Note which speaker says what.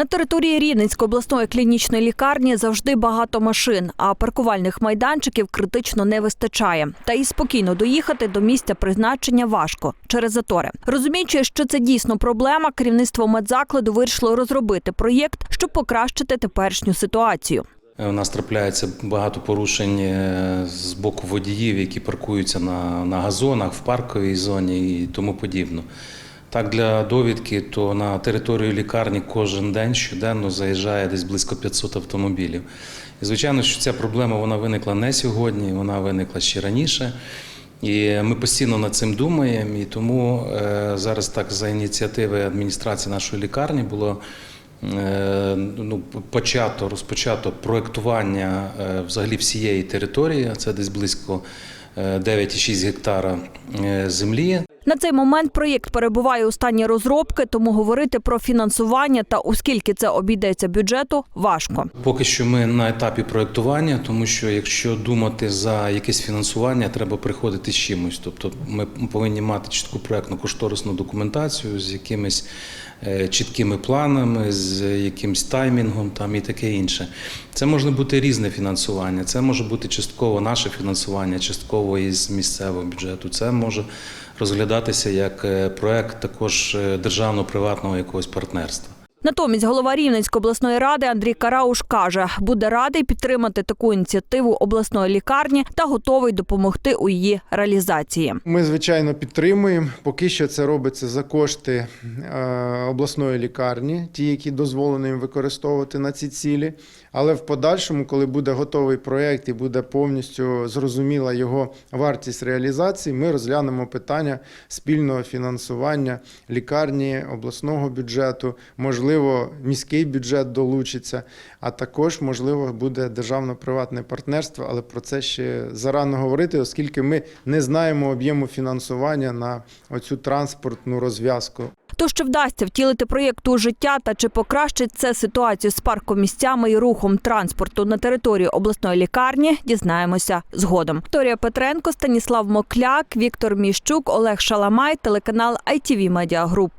Speaker 1: На території Рівненської обласної клінічної лікарні завжди багато машин, а паркувальних майданчиків критично не вистачає. Та і спокійно доїхати до місця призначення важко через затори. Розуміючи, що це дійсно проблема, керівництво медзакладу вирішило розробити проєкт, щоб покращити теперішню ситуацію.
Speaker 2: Е, У нас трапляється багато порушень е, з боку водіїв, які паркуються на, на газонах, в парковій зоні і тому подібно. Так, для довідки, то на територію лікарні кожен день щоденно заїжджає десь близько 500 автомобілів. І звичайно, що ця проблема вона виникла не сьогодні, вона виникла ще раніше. І ми постійно над цим думаємо. І тому е, зараз так за ініціативи адміністрації нашої лікарні було е, ну, почато, розпочато проектування е, взагалі всієї території, це десь близько е, 9,6 гектара землі.
Speaker 1: На цей момент проєкт перебуває у стані розробки, тому говорити про фінансування та у скільки це обійдеться бюджету важко.
Speaker 2: Поки що ми на етапі проектування, тому що якщо думати за якесь фінансування, треба приходити з чимось. Тобто ми повинні мати чітку проектну кошторисну документацію з якимись е, чіткими планами, з якимсь таймінгом там і таке інше. Це може бути різне фінансування. Це може бути частково наше фінансування, частково із місцевого бюджету. Це може розглядатися як е, проект також е, державно-приватного якогось партнерства.
Speaker 1: Натомість голова Рівненської обласної ради Андрій Карауш каже, буде радий підтримати таку ініціативу обласної лікарні та готовий допомогти у її реалізації.
Speaker 3: Ми, звичайно, підтримуємо. Поки що це робиться за кошти е, обласної лікарні, ті, які дозволено їм використовувати на ці цілі. Але в подальшому, коли буде готовий проєкт і буде повністю зрозуміла його вартість реалізації, ми розглянемо питання спільного фінансування лікарні, обласного бюджету, можливо, міський бюджет долучиться, а також, можливо, буде державно-приватне партнерство, але про це ще зарано говорити, оскільки ми не знаємо об'єму фінансування на оцю транспортну розв'язку.
Speaker 1: То що вдасться втілити проєкт у життя та чи покращить це ситуацію з паркомісцями і рухом транспорту на території обласної лікарні, дізнаємося згодом. Вікторія Петренко, Станіслав Мокляк, Віктор Міщук, Олег Шаламай, телеканал ITV Media Group.